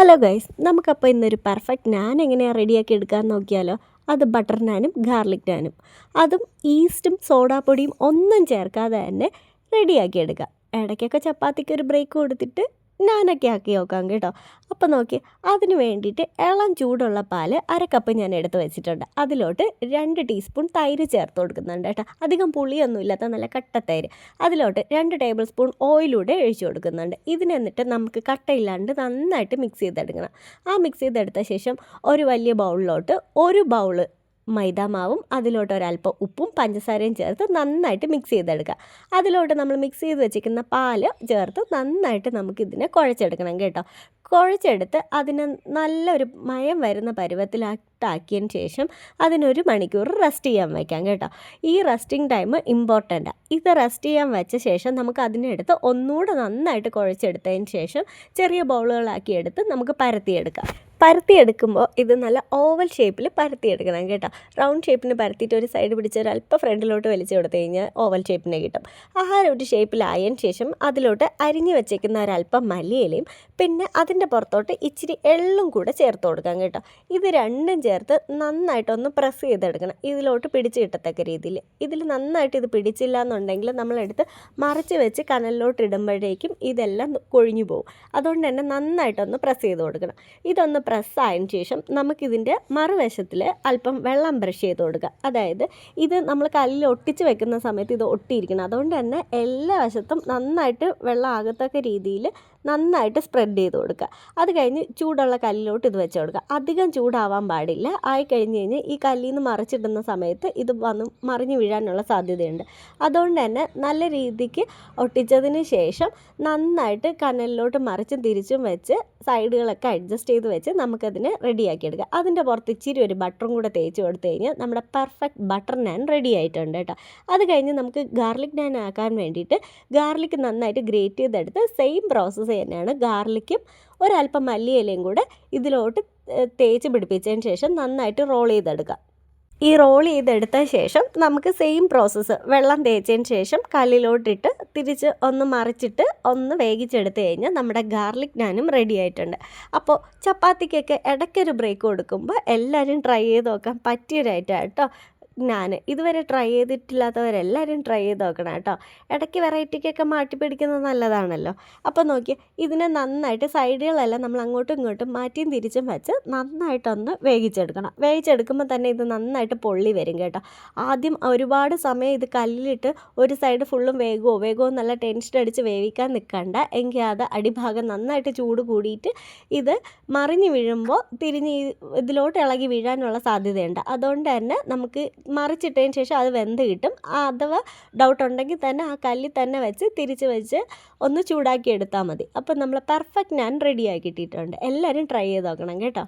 Hello guys നമുക്കപ്പോൾ ഇന്നൊരു perfect നാൻ എങ്ങനെയാണ് റെഡിയാക്കി എടുക്കാൻ നോക്കിയാലോ? അത് ബട്ടർ നാനും ഗാർലിക് നാനും. അതും ഈസ്റ്റും സോഡാപ്പൊടിയും ഒന്നും ചേർക്കാതെ തന്നെ റെഡിയാക്കി എടുക്കാം. ഇടയ്ക്കൊക്കെ ചപ്പാത്തിക്ക് ഒരു ബ്രേക്ക് കൊടുത്തിട്ട് നാനൊക്കെ ആക്കി നോക്കാം കേട്ടോ. അപ്പോൾ നോക്കി അതിന് വേണ്ടിയിട്ട് ഇളം ചൂടുള്ള പാൽ അര കപ്പ് ഞാൻ എടുത്ത് വെച്ചിട്ടുണ്ട്. അതിലോട്ട് രണ്ട് ടീസ്പൂൺ തൈര് ചേർത്ത് കൊടുക്കുന്നുണ്ട് കേട്ടോ. അധികം പുളിയൊന്നും ഇല്ലാത്ത നല്ല കട്ട തൈര്. അതിലോട്ട് രണ്ട് ടേബിൾ സ്പൂൺ ഓയിലൂടെ ഒഴിച്ചു കൊടുക്കുന്നുണ്ട്. ഇതിന് എന്നിട്ട് നമുക്ക് കട്ടയില്ലാണ്ട് നന്നായിട്ട് മിക്സ് ചെയ്തെടുക്കണം. ആ മിക്സ് ചെയ്തെടുത്ത ശേഷം ഒരു വലിയ ബൗളിലോട്ട് ഒരു ബൗൾ മൈദാമാവും അതിലോട്ട് ഒരല്പം ഉപ്പും പഞ്ചസാരയും ചേർത്ത് നന്നായിട്ട് മിക്സ് ചെയ്തെടുക്കുക. അതിലോട്ട് നമ്മൾ മിക്സ് ചെയ്ത് വെച്ചിരിക്കുന്ന പാൽ ചേർത്ത് നന്നായിട്ട് നമുക്കിതിനെ കുഴച്ചെടുക്കണം കേട്ടോ. കുഴച്ചെടുത്ത് അതിനെ നല്ലൊരു മയം വരുന്ന പരുവത്തിലാക്കിയതിന് ശേഷം അതിനൊരു മണിക്കൂർ റെസ്റ്റ് ചെയ്യാൻ വയ്ക്കാം കേട്ടോ. ഈ റെസ്റ്റിംഗ് ടൈം ഇമ്പോർട്ടന്റാണ് ഇത് റെസ്റ്റ് ചെയ്യാൻ വെച്ച ശേഷം നമുക്ക് അതിനെടുത്ത് ഒന്നുകൂടെ നന്നായിട്ട് കുഴച്ചെടുത്തതിന് ശേഷം ചെറിയ ബൗളുകളാക്കി എടുത്ത് നമുക്ക് പരത്തിയെടുക്കാം. പരത്തിയെടുക്കുമ്പോൾ ഇത് നല്ല ഓവൽ ഷേപ്പിൽ പരത്തിയെടുക്കണം കേട്ടോ. റൗണ്ട് ഷേപ്പിന് പരത്തിയിട്ട് ഒരു സൈഡ് പിടിച്ച് ഒരു അല്പം ഫ്രണ്ടിലോട്ട് വലിച്ചു കൊടുത്തു കഴിഞ്ഞാൽ ഓവൽ ഷേപ്പിന് കിട്ടും. ആ ഒരു ഷേപ്പിലായതിന് ശേഷം അതിലോട്ട് അരിഞ്ഞു വെച്ചേക്കുന്ന ഒരല്പം മല്ലിയിലയും പിന്നെ അതിന്റെ പുറത്തോട്ട് ഇച്ചിരി എള്ളും കൂടെ ചേർത്ത് കൊടുക്കാം കേട്ടോ. ഇത് രണ്ടും ചേർത്ത് നന്നായിട്ടൊന്ന് പ്രസ് ചെയ്തെടുക്കണം. ഇതിലോട്ട് പിടിച്ച് കിട്ടത്തക്ക രീതിയിൽ. ഇതിൽ നന്നായിട്ട് ഇത് പിടിച്ചില്ല എന്നുണ്ടെങ്കിൽ നമ്മളെടുത്ത് മറിച്ച് വെച്ച് കനലിലോട്ട് ഇടുമ്പോഴേക്കും ഇതെല്ലാം കൊഴിഞ്ഞു പോകും. അതുകൊണ്ട് തന്നെ നന്നായിട്ടൊന്ന് പ്രസ് ചെയ്ത് കൊടുക്കണം. ഇതൊന്ന് പ്രസ് ആയതിനു ശേഷം നമുക്കിതിന്റെ മറുവശത്തിൽ അല്പം വെള്ളം ബ്രഷ് ചെയ്ത് കൊടുക്കുക അതായത് ഇത് നമ്മൾ കല്ലിൽ ഒട്ടിച്ച് വെക്കുന്ന സമയത്ത് ഇത് ഒട്ടിയിരിക്കണം. അതുകൊണ്ട് തന്നെ എല്ലാ വശത്തും നന്നായിട്ട് വെള്ളം ആകത്തക്ക രീതിയിൽ നന്നായിട്ട് സ്പ്രെഡ് ചെയ്ത് കൊടുക്കുക അത് കഴിഞ്ഞ് ചൂടുള്ള കല്ലിലോട്ട് ഇത് വെച്ച് കൊടുക്കുക. അധികം ചൂടാവാൻ പാടില്ല. ആയി കഴിഞ്ഞ് കഴിഞ്ഞ് ഈ കല്ലിൽ നിന്ന് മറിച്ചിടുന്ന സമയത്ത് ഇത് വന്ന് മറിഞ്ഞു വീഴാനുള്ള സാധ്യതയുണ്ട്. അതുകൊണ്ട് തന്നെ നല്ല രീതിക്ക് ഒട്ടിച്ചതിന് ശേഷം നന്നായിട്ട് കനലിലോട്ട് മറിച്ചും തിരിച്ചും വെച്ച് സൈഡുകളൊക്കെ അഡ്ജസ്റ്റ് ചെയ്ത് വെച്ച് നമുക്കതിന് റെഡിയാക്കി എടുക്കുക. അതിന്റെ പുറത്ത് ഇച്ചിരി ഒരു ബട്ടറും കൂടെ തേച്ച് കൊടുത്തു കഴിഞ്ഞാൽ നമ്മുടെ പെർഫെക്റ്റ് ബട്ടർ നാൻ റെഡി ആയിട്ടുണ്ട് കേട്ടോ. അത് കഴിഞ്ഞ് നമുക്ക് ഗാർലിക് നാൻ ആക്കാൻ വേണ്ടിയിട്ട് ഗാർലിക് നന്നായിട്ട് ഗ്രേറ്റ് ചെയ്തെടുത്ത് സെയിം പ്രോസസ്സ് തന്നെയാണ് ഗാർലിക്കും ഒരല്പം മല്ലിയിലയും കൂടെ ഇതിലോട്ട് തേച്ച് പിടിപ്പിച്ചതിന് ശേഷം നന്നായിട്ട് റോൾ ചെയ്തെടുക്കുക. ഈ റോൾ ചെയ്തെടുത്ത ശേഷം നമുക്ക് സെയിം പ്രോസസ്സ് വെള്ളം തേച്ചതിന് ശേഷം കല്ലിലോട്ടിട്ട് തിരിച്ച് ഒന്ന് മറിച്ചിട്ട് ഒന്ന് വേവിച്ചെടുത്ത് കഴിഞ്ഞാൽ നമ്മുടെ ഗാർലിക് നാനും റെഡി ആയിട്ടുണ്ട്. അപ്പോൾ ചപ്പാത്തിക്കൊക്കെ ഇടയ്ക്കൊരു ബ്രേക്ക് കൊടുക്കുമ്പോൾ എല്ലാവരും ട്രൈ ചെയ്ത് നോക്കാൻ പറ്റിയൊരു ഐറ്റം കേട്ടോ. ഞാൻ ഇതുവരെ ട്രൈ ചെയ്തിട്ടില്ലാത്തവരെല്ലാവരും ട്രൈ ചെയ്ത് നോക്കണം കേട്ടോ. ഇടയ്ക്ക് വെറൈറ്റിക്കൊക്കെ മാറ്റി പിടിക്കുന്നത് നല്ലതാണല്ലോ. അപ്പോൾ നോക്കി ഇതിനെ നന്നായിട്ട് സൈഡുകളെല്ലാം നമ്മൾ അങ്ങോട്ടും ഇങ്ങോട്ടും മാറ്റിയും തിരിച്ചും വെച്ച് നന്നായിട്ടൊന്ന് വേവിച്ചെടുക്കണം. വേവിച്ചെടുക്കുമ്പോൾ തന്നെ ഇത് നന്നായിട്ട് പൊള്ളി വരും കേട്ടോ. ആദ്യം ഒരുപാട് സമയം ഇത് കല്ലിലിട്ട് ഒരു സൈഡ് ഫുള്ളും വേഗമോ വേഗമോ നല്ല ടെൻഷൻ അടിച്ച് വേവിക്കാൻ നിൽക്കണ്ട എങ്കിൽ അത് അടിഭാഗം നന്നായിട്ട് ചൂട് കൂടിയിട്ട് ഇത് മറിഞ്ഞ് വീഴുമ്പോൾ തിരിഞ്ഞ് ഇതിലോട്ട് ഇളകി വീഴാനുള്ള സാധ്യതയുണ്ട്. അതുകൊണ്ട് തന്നെ നമുക്ക് മറിച്ചിട്ടതിന് ശേഷം അത് വെന്ത് കിട്ടും. അഥവാ ഡൗട്ട് ഉണ്ടെങ്കിൽ തന്നെ ആ കല്ലിൽ തന്നെ വെച്ച് തിരിച്ച് വെച്ച് ഒന്ന് ചൂടാക്കി എടുത്താൽ മതി. അപ്പോൾ നമ്മൾ പെർഫെക്റ്റ് ഞാൻ റെഡിയാക്കി കിട്ടിയിട്ടുണ്ട്. എല്ലാവരും ട്രൈ ചെയ്ത് നോക്കണം കേട്ടോ.